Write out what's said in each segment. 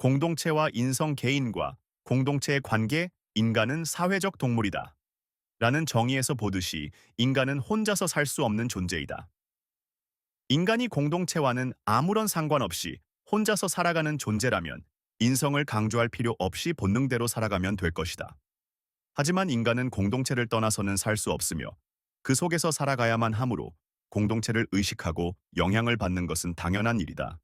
공동체와 인성 개인과 공동체의 관계, 인간은 사회적 동물이다. 라는 정의에서 보듯이 인간은 혼자서 살 수 없는 존재이다. 인간이 공동체와는 아무런 상관없이 혼자서 살아가는 존재라면 인성을 강조할 필요 없이 본능대로 살아가면 될 것이다. 하지만 인간은 공동체를 떠나서는 살 수 없으며 그 속에서 살아가야만 하므로 공동체를 의식하고 영향을 받는 것은 당연한 일이다.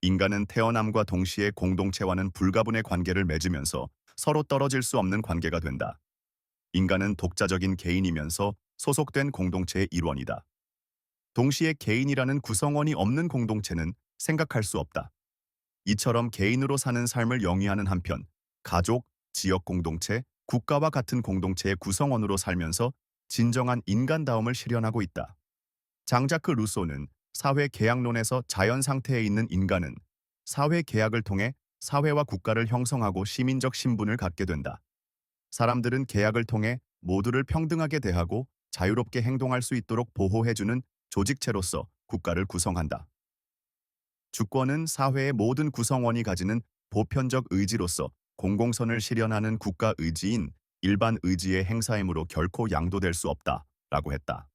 인간은 태어남과 동시에 공동체와는 불가분의 관계를 맺으면서 서로 떨어질 수 없는 관계가 된다. 인간은 독자적인 개인이면서 소속된 공동체의 일원이다. 동시에 개인이라는 구성원이 없는 공동체는 생각할 수 없다. 이처럼 개인으로 사는 삶을 영위하는 한편 가족, 지역 공동체, 국가와 같은 공동체의 구성원으로 살면서 진정한 인간다움을 실현하고 있다. 장자크 루소는 사회 계약론에서 자연 상태에 있는 인간은 사회 계약을 통해 사회와 국가를 형성하고 시민적 신분을 갖게 된다. 사람들은 계약을 통해 모두를 평등하게 대하고 자유롭게 행동할 수 있도록 보호해주는 조직체로서 국가를 구성한다. 주권은 사회의 모든 구성원이 가지는 보편적 의지로서 공공선을 실현하는 국가 의지인 일반 의지의 행사이므로 결코 양도될 수 없다. 라고 했다.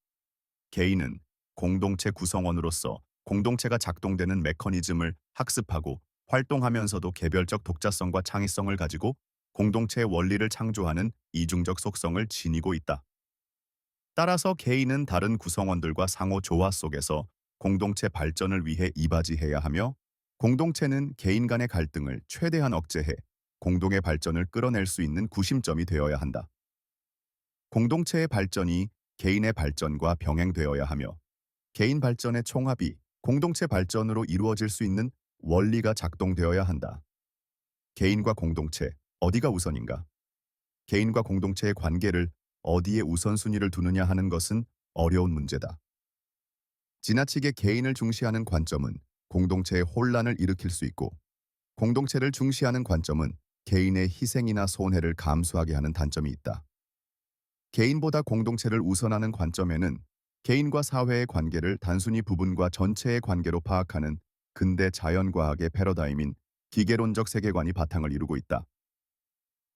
개인은 공동체 구성원으로서 공동체가 작동되는 메커니즘을 학습하고 활동하면서도 개별적 독자성과 창의성을 가지고 공동체의 원리를 창조하는 이중적 속성을 지니고 있다. 따라서 개인은 다른 구성원들과 상호 조화 속에서 공동체 발전을 위해 이바지해야 하며 공동체는 개인 간의 갈등을 최대한 억제해 공동의 발전을 끌어낼 수 있는 구심점이 되어야 한다. 공동체의 발전이 개인의 발전과 병행되어야 하며 개인 발전의 총합이 공동체 발전으로 이루어질 수 있는 원리가 작동되어야 한다. 개인과 공동체, 어디가 우선인가? 개인과 공동체의 관계를 어디에 우선순위를 두느냐 하는 것은 어려운 문제다. 지나치게 개인을 중시하는 관점은 공동체의 혼란을 일으킬 수 있고 공동체를 중시하는 관점은 개인의 희생이나 손해를 감수하게 하는 단점이 있다. 개인보다 공동체를 우선하는 관점에는 개인과 사회의 관계를 단순히 부분과 전체의 관계로 파악하는 근대 자연과학의 패러다임인 기계론적 세계관이 바탕을 이루고 있다.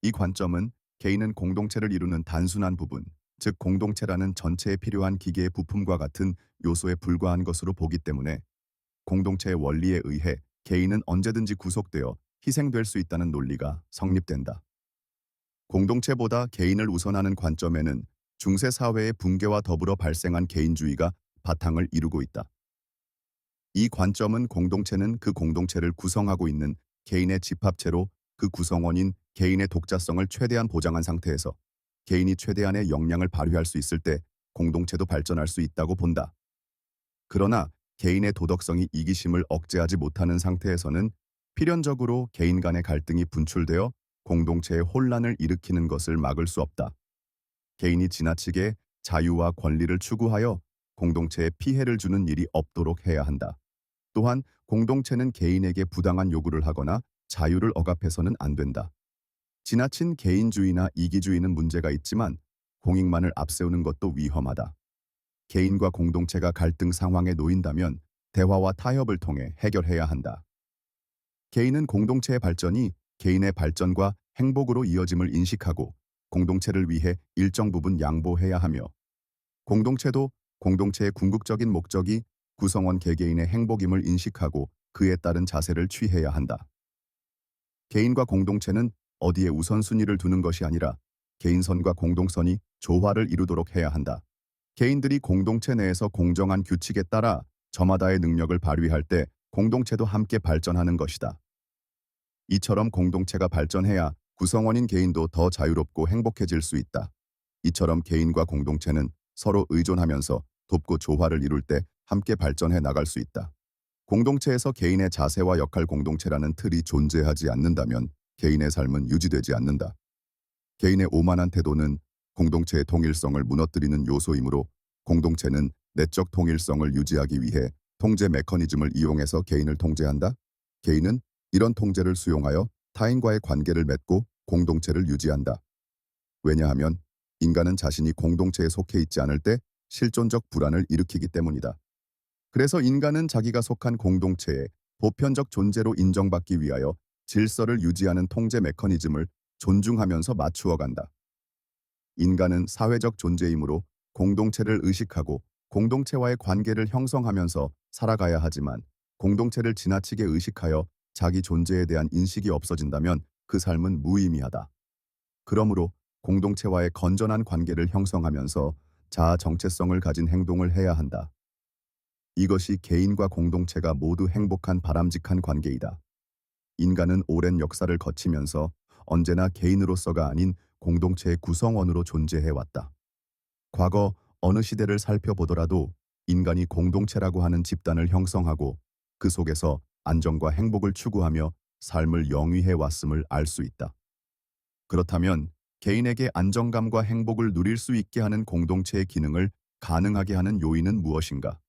이 관점은 개인은 공동체를 이루는 단순한 부분, 즉 공동체라는 전체에 필요한 기계의 부품과 같은 요소에 불과한 것으로 보기 때문에 공동체의 원리에 의해 개인은 언제든지 구속되어 희생될 수 있다는 논리가 성립된다. 공동체보다 개인을 우선하는 관점에는 중세 사회의 붕괴와 더불어 발생한 개인주의가 바탕을 이루고 있다. 이 관점은 공동체는 그 공동체를 구성하고 있는 개인의 집합체로 그 구성원인 개인의 독자성을 최대한 보장한 상태에서 개인이 최대한의 역량을 발휘할 수 있을 때 공동체도 발전할 수 있다고 본다. 그러나 개인의 도덕성이 이기심을 억제하지 못하는 상태에서는 필연적으로 개인 간의 갈등이 분출되어 공동체의 혼란을 일으키는 것을 막을 수 없다. 개인이 지나치게 자유와 권리를 추구하여 공동체에 피해를 주는 일이 없도록 해야 한다. 또한 공동체는 개인에게 부당한 요구를 하거나 자유를 억압해서는 안 된다. 지나친 개인주의나 이기주의는 문제가 있지만 공익만을 앞세우는 것도 위험하다. 개인과 공동체가 갈등 상황에 놓인다면 대화와 타협을 통해 해결해야 한다. 개인은 공동체의 발전이 개인의 발전과 행복으로 이어짐을 인식하고 공동체를 위해 일정 부분 양보해야 하며 공동체도 공동체의 궁극적인 목적이 구성원 개개인의 행복임을 인식하고 그에 따른 자세를 취해야 한다. 개인과 공동체는 어디에 우선순위를 두는 것이 아니라 개인선과 공동선이 조화를 이루도록 해야 한다. 개인들이 공동체 내에서 공정한 규칙에 따라 저마다의 능력을 발휘할 때 공동체도 함께 발전하는 것이다. 이처럼 공동체가 발전해야 구성원인 개인도 더 자유롭고 행복해질 수 있다. 이처럼 개인과 공동체는 서로 의존하면서 돕고 조화를 이룰 때 함께 발전해 나갈 수 있다. 공동체에서 개인의 자세와 역할 공동체라는 틀이 존재하지 않는다면 개인의 삶은 유지되지 않는다. 개인의 오만한 태도는 공동체의 통일성을 무너뜨리는 요소이므로 공동체는 내적 통일성을 유지하기 위해 통제 메커니즘을 이용해서 개인을 통제한다. 개인은 이런 통제를 수용하여 타인과의 관계를 맺고 공동체를 유지한다. 왜냐하면 인간은 자신이 공동체에 속해 있지 않을 때 실존적 불안을 일으키기 때문이다. 그래서 인간은 자기가 속한 공동체의 보편적 존재로 인정받기 위하여 질서를 유지하는 통제 메커니즘을 존중하면서 맞추어 간다. 인간은 사회적 존재이므로 공동체를 의식하고 공동체와의 관계를 형성하면서 살아가야 하지만 공동체를 지나치게 의식하여 자기 존재에 대한 인식이 없어진다면 그 삶은 무의미하다. 그러므로 공동체와의 건전한 관계를 형성하면서 자아 정체성을 가진 행동을 해야 한다. 이것이 개인과 공동체가 모두 행복한 바람직한 관계이다. 인간은 오랜 역사를 거치면서 언제나 개인으로서가 아닌 공동체의 구성원으로 존재해 왔다. 과거 어느 시대를 살펴보더라도 인간이 공동체라고 하는 집단을 형성하고 그 속에서 안정과 행복을 추구하며 삶을 영위해 왔음을 알 수 있다. 그렇다면 개인에게 안정감과 행복을 누릴 수 있게 하는 공동체의 기능을 가능하게 하는 요인은 무엇인가?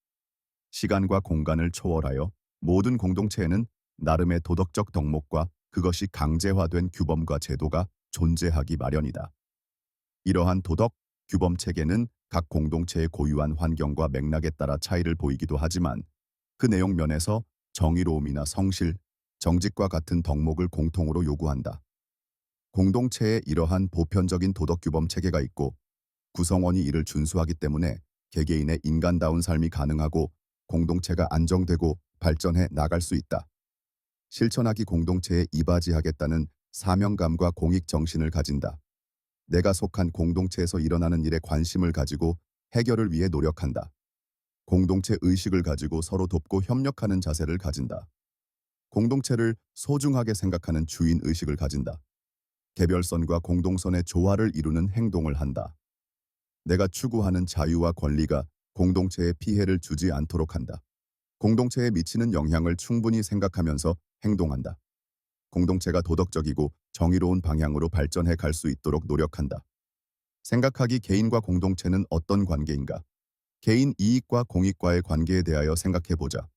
시간과 공간을 초월하여 모든 공동체에는 나름의 도덕적 덕목과 그것이 강제화된 규범과 제도가 존재하기 마련이다. 이러한 도덕, 규범 체계는 각 공동체의 고유한 환경과 맥락에 따라 차이를 보이기도 하지만 그 내용 면에서 정의로움이나 성실, 정직과 같은 덕목을 공통으로 요구한다. 공동체에 이러한 보편적인 도덕 규범 체계가 있고 구성원이 이를 준수하기 때문에 개개인의 인간다운 삶이 가능하고 공동체가 안정되고 발전해 나갈 수 있다. 실천하기 공동체에 이바지하겠다는 사명감과 공익 정신을 가진다. 내가 속한 공동체에서 일어나는 일에 관심을 가지고 해결을 위해 노력한다. 공동체 의식을 가지고 서로 돕고 협력하는 자세를 가진다. 공동체를 소중하게 생각하는 주인 의식을 가진다. 개별선과 공동선의 조화를 이루는 행동을 한다. 내가 추구하는 자유와 권리가 공동체에 피해를 주지 않도록 한다. 공동체에 미치는 영향을 충분히 생각하면서 행동한다. 공동체가 도덕적이고 정의로운 방향으로 발전해 갈 수 있도록 노력한다. 생각하기 개인과 공동체는 어떤 관계인가? 개인 이익과 공익과의 관계에 대하여 생각해 보자.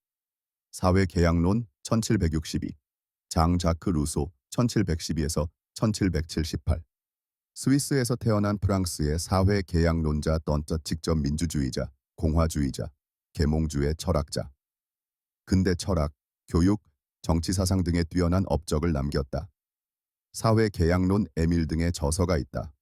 사회 계약론 1762, 장 자크 루소 1712에서 1778. 스위스에서 태어난 프랑스의 사회 계약론자 던짜 직접 민주주의자, 공화주의자, 계몽주의 철학자. 근대 철학, 교육, 정치 사상 등의 뛰어난 업적을 남겼다. 사회 계약론 에밀 등의 저서가 있다.